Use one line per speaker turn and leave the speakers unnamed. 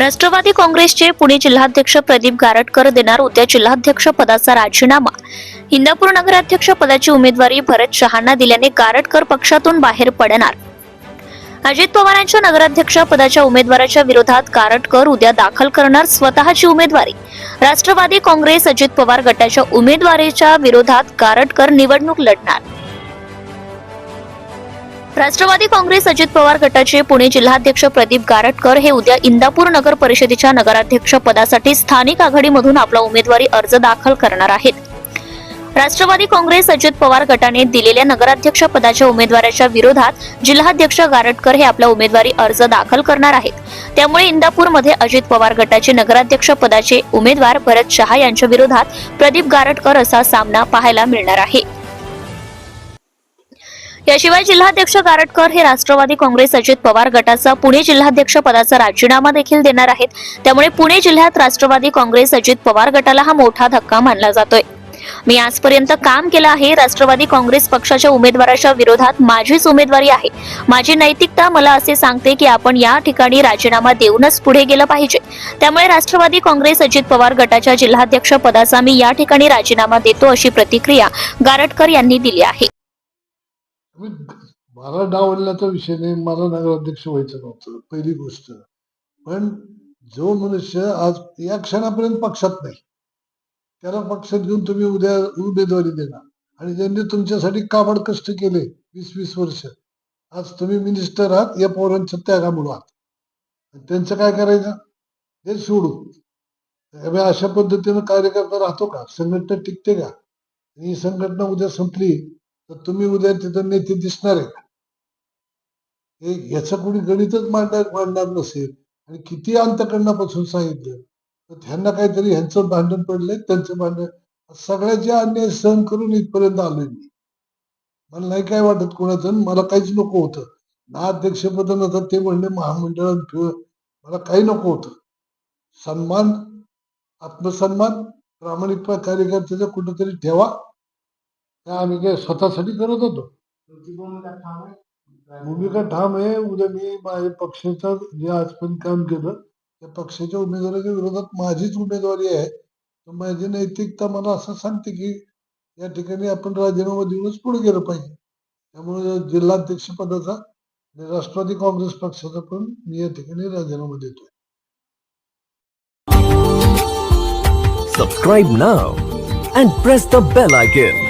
राष्ट्रवादी काँग्रेसचे पुणे जिल्हाध्यक्ष प्रदीप गारटकर देणार उद्या जिल्हाध्यक्ष पदाचा राजीनामा. इंदापूर नगराध्यक्ष पदाची उमेदवारी भरत शहांना दिल्याने गारटकर पक्षातून बाहेर पडणार. अजित पवारांच्या नगराध्यक्ष पदाच्या उमेदवाराच्या विरोधात गारटकर उद्या दाखल करणार स्वतःची उमेदवारी. राष्ट्रवादी काँग्रेस अजित पवार गटाच्या उमेदवारीच्या विरोधात गारटकर निवडणूक लढणार. राष्ट्रवादी काँग्रेस अजित पवार गटाचे पुणे जिल्हाध्यक्ष प्रदीप गारटकर हे उद्या इंदापूर नगर परिषदेच्या नगराध्यक्ष पदासाठी स्थानिक आघाडीमधून आपला उमेदवारी अर्ज दाखल करणार आहेत. राष्ट्रवादी काँग्रेस अजित पवार गटाने दिलेल्या नगराध्यक्ष पदाच्या उमेदवाराच्या विरोधात जिल्हाध्यक्ष गारटकर हे आपला उमेदवारी अर्ज दाखल करणार आहेत. त्यामुळे इंदापूरमध्ये अजित पवार गटाचे नगराध्यक्ष पदाचे उमेदवार भरत शहा यांच्या विरोधात प्रदीप गारटकर असा सामना पाहायला मिळणार आहे. याशिवाय जिल्हाध्यक्ष गारटकर हे राष्ट्रवादी काँग्रेस अजित पवार गटाचा पुणे जिल्हाध्यक्ष पदाचा राजीनामा देखील देणार आहेत. त्यामुळे पुणे जिल्ह्यात राष्ट्रवादी काँग्रेस अजित पवार गटाला हा मोठा धक्का मानला जातोय. मी आजपर्यंत काम केलं आहे राष्ट्रवादी काँग्रेस पक्षाच्या उमेदवाराच्या विरोधात. माझीच उमेदवारी आहे. माझी नैतिकता मला असे सांगते की आपण या ठिकाणी राजीनामा देऊनच पुढे गेलं पाहिजे. त्यामुळे राष्ट्रवादी काँग्रेस अजित पवार गटाच्या जिल्हाध्यक्ष पदाचा मी या ठिकाणी राजीनामा देतो अशी प्रतिक्रिया गारटकर यांनी दिली आहे.
मला डावलण्याचा विषय नाही मला नगराध्यक्ष व्हायचं नव्हतं पहिली गोष्ट. पण जो मनुष्य आज या क्षणापर्यंत पक्षात नाही त्याला पक्षात घेऊन तुम्ही उद्या उमेदवारी देणार. आणि ज्यांनी तुमच्यासाठी काबड कष्ट केले वीस वीस वर्ष आज तुम्ही मिनिस्टर आहात या पोरांच्या त्यागामुळे आहात. त्यांचं काय करायचं? हे सोडू. अशा पद्धतीनं कार्यकर्ता राहतो का? संघटना टिकते का? ही संघटना उद्या संपली तर तुम्ही उद्या तिथं नेते दिसणार आहे का हे याचं कोणी गणितच मांडणार मांडणार नसेल. आणि किती अंतकरणापासून सांगितलं? तर त्यांना काहीतरी ह्यांचं भांडण पडलंय त्यांचं भांडण. सगळ्याचे अन्याय सहन करून इथपर्यंत आलोय मी. मला नाही काय वाटत कोणाचं मला काहीच नको होतं. ना अध्यक्षपद नव्हतं ते म्हणले महामंडळात किंवा मला काही नको होतं. सन्मान आत्मसन्मान प्रामाणिक कार्यकर्त्याचा कुठंतरी ठेवा. त्या आम्ही काय स्वतःसाठी करत होतो भूमिका ठाम आहे उद्या मी माझ्या पक्षाचं जे आजपर्यंत काम केलं त्या पक्षाच्या उमेदवाराच्या विरोधात माझीच उमेदवारी आहे तर माझी नैतिकता मला असं सांगते की या ठिकाणी आपण राजीनामा देऊनच पुढे गेलं पाहिजे त्यामुळे जिल्हाध्यक्ष पदाचा आणि राष्ट्रवादी काँग्रेस पक्षाचा पण मी या ठिकाणी राजीनामा देतोय
Subscribe now and press the bell icon.